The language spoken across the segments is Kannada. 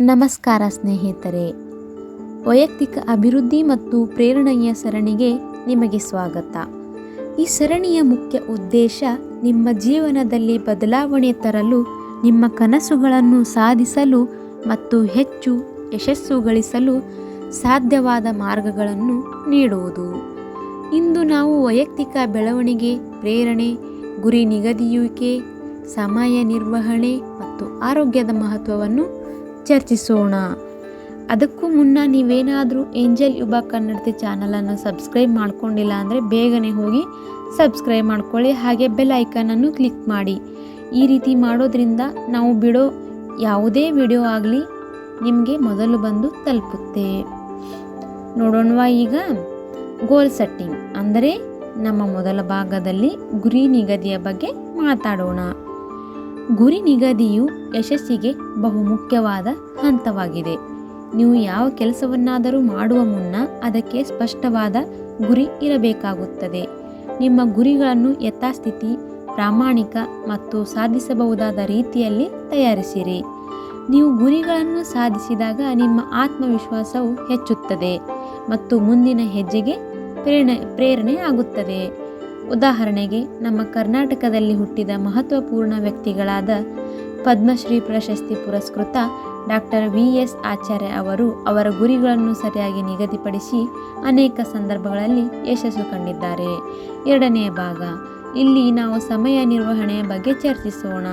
ನಮಸ್ಕಾರ ಸ್ನೇಹಿತರೆ. ವೈಯಕ್ತಿಕ ಅಭಿವೃದ್ಧಿ ಮತ್ತು ಪ್ರೇರಣೆಯ ಸರಣಿಗೆ ನಿಮಗೆ ಸ್ವಾಗತ. ಈ ಸರಣಿಯ ಮುಖ್ಯ ಉದ್ದೇಶ ನಿಮ್ಮ ಜೀವನದಲ್ಲಿ ಬದಲಾವಣೆ ತರಲು, ನಿಮ್ಮ ಕನಸುಗಳನ್ನು ಸಾಧಿಸಲು ಮತ್ತು ಹೆಚ್ಚು ಯಶಸ್ಸು ಗಳಿಸಲು ಸಾಧ್ಯವಾದ ಮಾರ್ಗಗಳನ್ನು ನೀಡುವುದು. ಇಂದು ನಾವು ವೈಯಕ್ತಿಕ ಬೆಳವಣಿಗೆ, ಪ್ರೇರಣೆ, ಗುರಿ ನಿಗದಿಯುವಿಕೆ, ಸಮಯ ನಿರ್ವಹಣೆ ಮತ್ತು ಆರೋಗ್ಯದ ಮಹತ್ವವನ್ನು ಚರ್ಚಿಸೋಣ. ಅದಕ್ಕೂ ಮುನ್ನ ನೀವೇನಾದರೂ ಏಂಜಲ್ ಯುಬ ಕನ್ನಡತಿ ಚಾನಲನ್ನು ಸಬ್ಸ್ಕ್ರೈಬ್ ಮಾಡ್ಕೊಂಡಿಲ್ಲ ಅಂದರೆ ಬೇಗನೆ ಹೋಗಿ ಸಬ್ಸ್ಕ್ರೈಬ್ ಮಾಡ್ಕೊಳ್ಳಿ. ಹಾಗೆ ಬೆಲ್ ಐಕನನ್ನು ಕ್ಲಿಕ್ ಮಾಡಿ. ಈ ರೀತಿ ಮಾಡೋದ್ರಿಂದ ನಾವು ಬಿಡೋ ಯಾವುದೇ ವಿಡಿಯೋ ಆಗಲಿ ನಿಮಗೆ ಮೊದಲು ಬಂದು ತಲುಪುತ್ತೆ. ನೋಡೋಣವಾ ಈಗ. Goal setting. ಅಂದರೆ ನಮ್ಮ ಮೊದಲ ಭಾಗದಲ್ಲಿ ಗುರಿ ನಿಗದಿಯ ಬಗ್ಗೆ ಮಾತಾಡೋಣ. ಗುರಿ ನಿಗದಿಯು ಯಶಸ್ಸಿಗೆ ಬಹುಮುಖ್ಯವಾದ ಹಂತವಾಗಿದೆ. ನೀವು ಯಾವ ಕೆಲಸವನ್ನಾದರೂ ಮಾಡುವ ಮುನ್ನ ಅದಕ್ಕೆ ಸ್ಪಷ್ಟವಾದ ಗುರಿ ಇರಬೇಕಾಗುತ್ತದೆ. ನಿಮ್ಮ ಗುರಿಗಳನ್ನು ಯಥಾಸ್ಥಿತಿ, ಪ್ರಾಮಾಣಿಕ ಮತ್ತು ಸಾಧಿಸಬಹುದಾದ ರೀತಿಯಲ್ಲಿ ತಯಾರಿಸಿರಿ. ನೀವು ಗುರಿಗಳನ್ನು ಸಾಧಿಸಿದಾಗ ನಿಮ್ಮ ಆತ್ಮವಿಶ್ವಾಸವು ಹೆಚ್ಚುತ್ತದೆ ಮತ್ತು ಮುಂದಿನ ಹೆಜ್ಜೆಗೆ ಪ್ರೇರಣೆ ಪ್ರೇರಣೆ ಆಗುತ್ತದೆ. ಉದಾಹರಣೆಗೆ, ನಮ್ಮ ಕರ್ನಾಟಕದಲ್ಲಿ ಹುಟ್ಟಿದ ಮಹತ್ವಪೂರ್ಣ ವ್ಯಕ್ತಿಗಳಾದ ಪದ್ಮಶ್ರೀ ಪ್ರಶಸ್ತಿ ಪುರಸ್ಕೃತ ಡಾಕ್ಟರ್ ವಿ ಎಸ್ ಆಚಾರ್ಯ ಅವರು ಅವರ ಗುರಿಗಳನ್ನು ಸರಿಯಾಗಿ ನಿಗದಿಪಡಿಸಿ ಅನೇಕ ಸಂದರ್ಭಗಳಲ್ಲಿ ಯಶಸ್ಸು ಕಂಡಿದ್ದಾರೆ. ಎರಡನೆಯ ಭಾಗ, ಇಲ್ಲಿ ನಾವು ಸಮಯ ನಿರ್ವಹಣೆಯ ಬಗ್ಗೆ ಚರ್ಚಿಸೋಣ.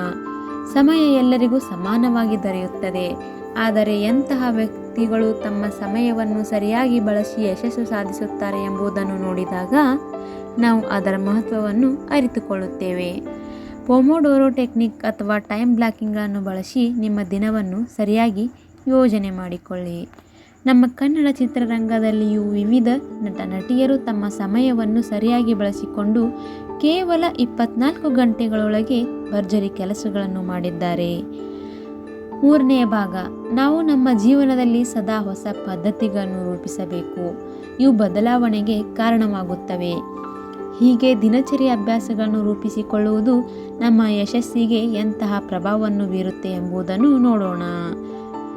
ಸಮಯ ಎಲ್ಲರಿಗೂ ಸಮಾನವಾಗಿ ದೊರೆಯುತ್ತದೆ. ಆದರೆ ಎಂತಹ ವ್ಯಕ್ತಿಗಳು ತಮ್ಮ ಸಮಯವನ್ನು ಸರಿಯಾಗಿ ಬಳಸಿ ಯಶಸ್ಸು ಸಾಧಿಸುತ್ತಾರೆ ಎಂಬುದನ್ನು ನೋಡಿದಾಗ ನಾವು ಅದರ ಮಹತ್ವವನ್ನು ಅರಿತುಕೊಳ್ಳುತ್ತೇವೆ. ಪೊಮೊಡೋರೋ ಟೆಕ್ನಿಕ್ ಅಥವಾ ಟೈಮ್ ಬ್ಲಾಕಿಂಗ್ಗಳನ್ನು ಬಳಸಿ ನಿಮ್ಮ ದಿನವನ್ನು ಸರಿಯಾಗಿ ಯೋಜನೆ ಮಾಡಿಕೊಳ್ಳಿ. ನಮ್ಮ ಕನ್ನಡ ಚಿತ್ರರಂಗದಲ್ಲಿಯೂ ವಿವಿಧ ನಟ ನಟಿಯರು ತಮ್ಮ ಸಮಯವನ್ನು ಸರಿಯಾಗಿ ಬಳಸಿಕೊಂಡು ಕೇವಲ ಇಪ್ಪತ್ನಾಲ್ಕು ಗಂಟೆಗಳೊಳಗೆ ಭರ್ಜರಿ ಕೆಲಸಗಳನ್ನು ಮಾಡಿದ್ದಾರೆ. ಮೂರನೆಯ ಭಾಗ, ನಾವು ನಮ್ಮ ಜೀವನದಲ್ಲಿ ಸದಾ ಹೊಸ ಪದ್ಧತಿಗಳನ್ನು ರೂಪಿಸಬೇಕು. ಇವು ಬದಲಾವಣೆಗೆ ಕಾರಣವಾಗುತ್ತವೆ. ಹೀಗೆ ದಿನಚರಿ ಅಭ್ಯಾಸಗಳನ್ನು ರೂಪಿಸಿಕೊಳ್ಳುವುದು ನಮ್ಮ ಯಶಸ್ಸಿಗೆ ಎಂತಹ ಪ್ರಭಾವವನ್ನು ಬೀರುತ್ತೆ ಎಂಬುದನ್ನು ನೋಡೋಣ.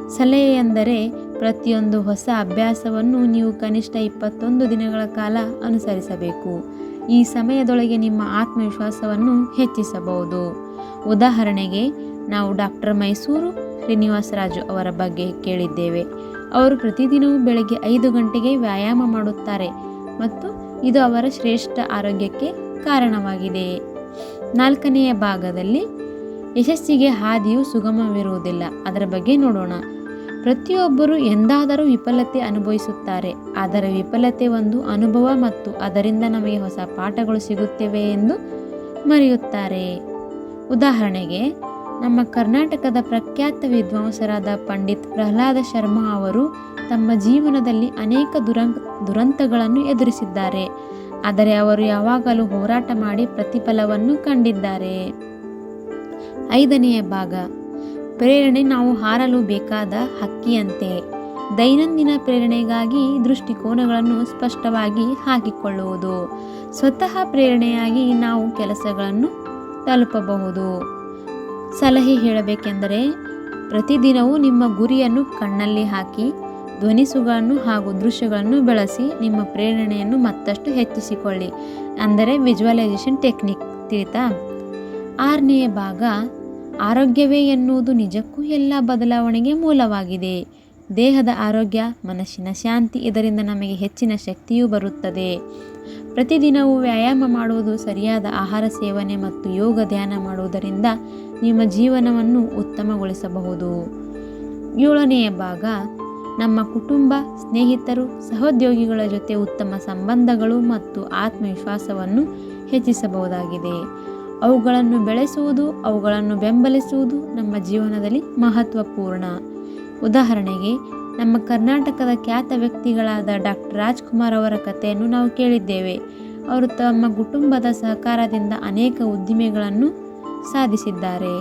ಸಲಹೆ ಎಂದರೆ ಪ್ರತಿಯೊಂದು ಹೊಸ ಅಭ್ಯಾಸವನ್ನು ನೀವು ಕನಿಷ್ಠ ಇಪ್ಪತ್ತೊಂದು ದಿನಗಳ ಕಾಲ ಅನುಸರಿಸಬೇಕು. ಈ ಸಮಯದೊಳಗೆ ನಿಮ್ಮ ಆತ್ಮವಿಶ್ವಾಸವನ್ನು ಹೆಚ್ಚಿಸಬಹುದು. ಉದಾಹರಣೆಗೆ, ನಾವು ಡಾಕ್ಟರ್ ಮೈಸೂರು ಶ್ರೀನಿವಾಸರಾಜು ಅವರ ಬಗ್ಗೆ ಕೇಳಿದ್ದೇವೆ. ಅವರು ಪ್ರತಿದಿನವೂ ಬೆಳಗ್ಗೆ ಐದು ಗಂಟೆಗೆ ವ್ಯಾಯಾಮ ಮಾಡುತ್ತಾರೆ. ಮತ್ತು ಇದು ಅವರ ಶ್ರೇಷ್ಠ ಆರೋಗ್ಯಕ್ಕೆ ಕಾರಣವಾಗಿದೆ. ನಾಲ್ಕನೆಯ ಭಾಗದಲ್ಲಿ ಯಶಸ್ಸಿಗೆ ಹಾದಿಯು ಸುಗಮವಿರುವುದಿಲ್ಲ. ಅದರ ಬಗ್ಗೆ ನೋಡೋಣ. ಪ್ರತಿಯೊಬ್ಬರು ಎಂದಾದರೂ ವಿಫಲತೆ ಅನುಭವಿಸುತ್ತಾರೆ. ಅದರ ವಿಫಲತೆ ಒಂದು ಅನುಭವ ಮತ್ತು ಅದರಿಂದ ನಮಗೆ ಹೊಸ ಪಾಠಗಳು ಸಿಗುತ್ತವೆ ಎಂದು ಮರೆಯುತ್ತಾರೆ. ಉದಾಹರಣೆಗೆ ನಮ್ಮ ಕರ್ನಾಟಕದ ಪ್ರಖ್ಯಾತ ವಿದ್ವಾಂಸರಾದ ಪಂಡಿತ್ ಪ್ರಹ್ಲಾದ ಶರ್ಮಾ ಅವರು ತಮ್ಮ ಜೀವನದಲ್ಲಿ ಅನೇಕ ದುರಂಗ, ದುರಂತಗಳನ್ನು ಎದುರಿಸಿದ್ದಾರೆ. ಆದರೆ ಅವರು ಯಾವಾಗಲೂ ಹೋರಾಟ ಮಾಡಿ ಪ್ರತಿಫಲವನ್ನು ಕಂಡಿದ್ದಾರೆ. ಐದನೆಯ ಭಾಗ, ಪ್ರೇರಣೆ ನಾವು ಹಾರಲು ಬೇಕಾದ ಹಕ್ಕಿಯಂತೆ. ದೈನಂದಿನ ಪ್ರೇರಣೆಗಾಗಿ ದೃಷ್ಟಿಕೋನಗಳನ್ನು ಸ್ಪಷ್ಟವಾಗಿ ಹಾಕಿಕೊಳ್ಳುವುದು. ಸ್ವತಃ ಪ್ರೇರಣೆಯಾಗಿ ನಾವು ಕೆಲಸಗಳನ್ನು ತಲುಪಬಹುದು. ಸಲಹೆ ಹೇಳಬೇಕೆಂದರೆ, ಪ್ರತಿದಿನವೂ ನಿಮ್ಮ ಗುರಿಯನ್ನು ಕಣ್ಣಲ್ಲಿ ಹಾಕಿ ಧ್ವನಿಸುಗಳನ್ನು ಹಾಗೂ ದೃಶ್ಯಗಳನ್ನು ಬಳಸಿ ನಿಮ್ಮ ಪ್ರೇರಣೆಯನ್ನು ಮತ್ತಷ್ಟು ಹೆಚ್ಚಿಸಿಕೊಳ್ಳಿ. ಅಂದರೆ ವಿಜುವಲೈಸೇಷನ್ ಟೆಕ್ನಿಕ್, ತಿಳಿತಾ? ಆರನೆಯ ಭಾಗ, ಆರೋಗ್ಯವೇ ಎನ್ನುವುದು ನಿಜಕ್ಕೂ ಎಲ್ಲ ಬದಲಾವಣೆಗೆ ಮೂಲವಾಗಿದೆ. ದೇಹದ ಆರೋಗ್ಯ, ಮನಸ್ಸಿನ ಶಾಂತಿ ಇದರಿಂದ ನಮಗೆ ಹೆಚ್ಚಿನ ಶಕ್ತಿಯೂ ಬರುತ್ತದೆ. ಪ್ರತಿದಿನವೂ ವ್ಯಾಯಾಮ ಮಾಡುವುದು ಸರಿಯಾದ ಆಹಾರ ಸೇವನೆ ಮತ್ತು ಯೋಗ ಧ್ಯಾನ ಮಾಡುವುದರಿಂದ ನಿಮ್ಮ ಜೀವನವನ್ನು ಉತ್ತಮಗೊಳಿಸಬಹುದು. ಏಳನೆಯ ಭಾಗ, ನಮ್ಮ ಕುಟುಂಬ, ಸ್ನೇಹಿತರು, ಸಹೋದ್ಯೋಗಿಗಳ ಜೊತೆ ಉತ್ತಮ ಸಂಬಂಧಗಳು ಮತ್ತು ಆತ್ಮವಿಶ್ವಾಸವನ್ನು ಹೆಚ್ಚಿಸಬಹುದಾಗಿದೆ. ಅವುಗಳನ್ನು ಬೆಳೆಸುವುದು, ಅವುಗಳನ್ನು ಬೆಂಬಲಿಸುವುದು ನಮ್ಮ ಜೀವನದಲ್ಲಿ ಮಹತ್ವಪೂರ್ಣ. ಉದಾಹರಣೆಗೆ ನಮ್ಮ ಕರ್ನಾಟಕದ ಖ್ಯಾತ ವ್ಯಕ್ತಿಗಳಾದ ಡಾಕ್ಟರ್ ರಾಜ್ಕುಮಾರ್ ಅವರ ಕಥೆಯನ್ನು ನಾವು ಕೇಳಿದ್ದೇವೆ. ಅವರು ತಮ್ಮ ಕುಟುಂಬದ ಸಹಕಾರದಿಂದ ಅನೇಕ ಉದ್ದಿಮೆಗಳನ್ನು ಸಾಧಿಸಿದ್ದಾರೆ.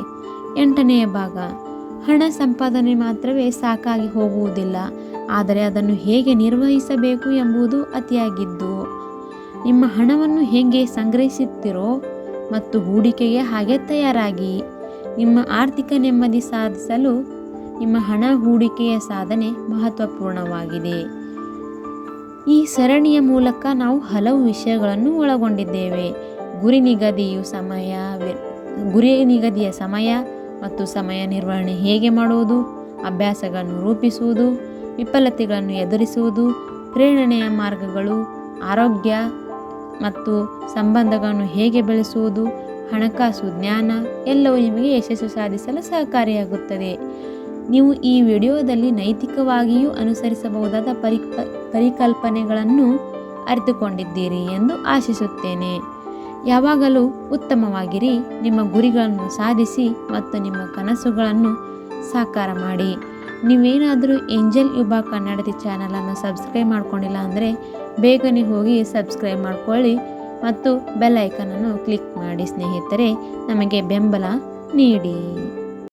ಎಂಟನೆಯ ಭಾಗ, ಹಣ ಸಂಪಾದನೆ ಮಾತ್ರವೇ ಸಾಕಾಗಿ ಹೋಗುವುದಿಲ್ಲ, ಆದರೆ ಅದನ್ನು ಹೇಗೆ ನಿರ್ವಹಿಸಬೇಕು ಎಂಬುದು ಅತಿಯಾಗಿದ್ದು, ನಿಮ್ಮ ಹಣವನ್ನು ಹೇಗೆ ಸಂಗ್ರಹಿಸುತ್ತೀರೋ ಮತ್ತು ಹೂಡಿಕೆಗೆ ಹಾಗೆ ತಯಾರಾಗಿ, ನಿಮ್ಮ ಆರ್ಥಿಕ ನೆಮ್ಮದಿ ಸಾಧಿಸಲು ನಿಮ್ಮ ಹಣ ಹೂಡಿಕೆಯ ಸಾಧನೆ ಮಹತ್ವಪೂರ್ಣವಾಗಿದೆ. ಈ ಸರಣಿಯ ಮೂಲಕ ನಾವು ಹಲವು ವಿಷಯಗಳನ್ನು ಒಳಗೊಂಡಿದ್ದೇವೆ. ಗುರಿ ನಿಗದಿಯು ಸಮಯ ಗುರಿ ನಿಗದಿಯ ಸಮಯ ಮತ್ತು ಸಮಯ ನಿರ್ವಹಣೆ ಹೇಗೆ ಮಾಡುವುದು, ಅಭ್ಯಾಸಗಳನ್ನು ರೂಪಿಸುವುದು, ವಿಫಲತೆಗಳನ್ನು ಎದುರಿಸುವುದು, ಪ್ರೇರಣೆಯ ಮಾರ್ಗಗಳು, ಆರೋಗ್ಯ ಮತ್ತು ಸಂಬಂಧಗಳನ್ನು ಹೇಗೆ ಬೆಳೆಸುವುದು, ಹಣಕಾಸು, ಜ್ಞಾನ ಎಲ್ಲವೂ ನಿಮಗೆ ಯಶಸ್ಸು ಸಾಧಿಸಲು ಸಹಕಾರಿಯಾಗುತ್ತದೆ. ನೀವು ಈ ವಿಡಿಯೋದಲ್ಲಿ ನೈತಿಕವಾಗಿಯೂ ಅನುಸರಿಸಬಹುದಾದ ಪರಿಕ, ಪರಿಕಲ್ಪನೆಗಳನ್ನು ಅರಿತುಕೊಂಡಿದ್ದೀರಿ ಎಂದು ಆಶಿಸುತ್ತೇನೆ. ಯಾವಾಗಲೂ ಉತ್ತಮವಾಗಿರಿ. ನಿಮ್ಮ ಗುರಿಗಳನ್ನು ಸಾಧಿಸಿ ಮತ್ತು ನಿಮ್ಮ ಕನಸುಗಳನ್ನು ಸಾಕಾರ ಮಾಡಿ. ನೀವೇನಾದರೂ ಏಂಜಲ್ ಯುಬಾ ಕನ್ನಡತಿ ಚಾನಲನ್ನು ಸಬ್ಸ್ಕ್ರೈಬ್ ಮಾಡ್ಕೊಂಡಿಲ್ಲ ಅಂದರೆ ಬೇಗನೆ ಹೋಗಿ ಸಬ್ಸ್ಕ್ರೈಬ್ ಮಾಡ್ಕೊಳ್ಳಿ ಮತ್ತು ಬೆಲ್ ಐಕನನ್ನು ಕ್ಲಿಕ್ ಮಾಡಿ ಸ್ನೇಹಿತರೆ, ನಮಗೆ ಬೆಂಬಲ ನೀಡಿ.